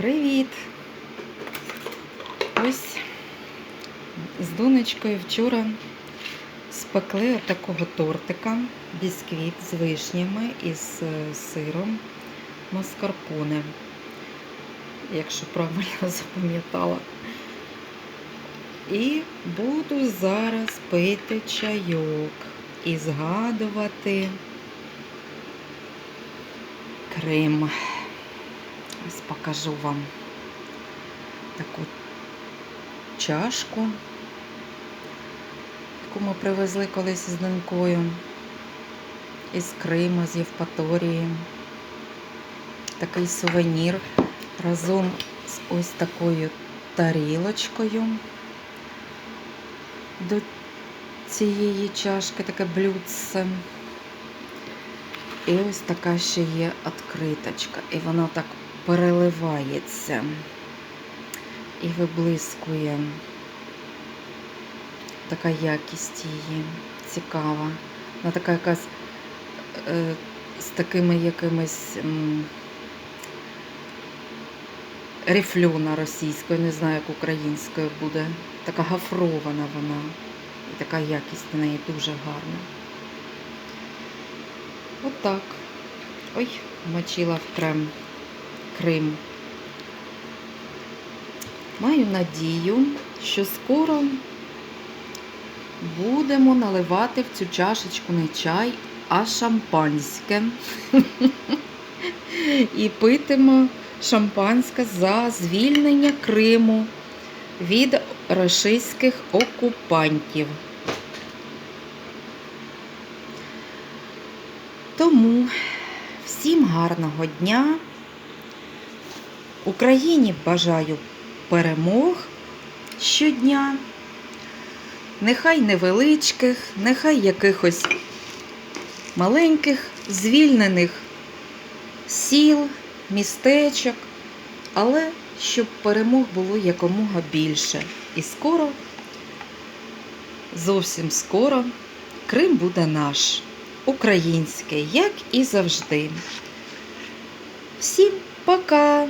Привіт! Ось з донечкою вчора спекли от такого тортика бісквіт з вишнями і з е, сиром маскарпоне, якщо правильно запам'ятала. І буду зараз пити чайок і згадувати Крим. Покажу вам таку чашку, яку ми привезли колись з донькою із Криму, з Євпаторії. Такий сувенір разом з ось такою тарілочкою до цієї чашки, таке блюдце. І ось така ще є відкриточка. І вона так переливається і виблискує. Така якість її цікава. Вона така якась е, з такими якимись рифльона російською, не знаю, як українською буде. Така гафрована вона. І така якість в неї дуже гарна. Отак. Ой, мочила в крем Крим. Маю надію, що скоро будемо наливати в цю чашечку не чай, а шампанське. І питимо шампанське за звільнення Криму від російських окупантів. Тому всім гарного дня. Україні бажаю перемог щодня. Нехай невеличких, нехай якихось маленьких, звільнених сіл, містечок, але щоб перемог було якомога більше. І скоро, зовсім скоро, Крим буде наш, український, як і завжди. Всім пока!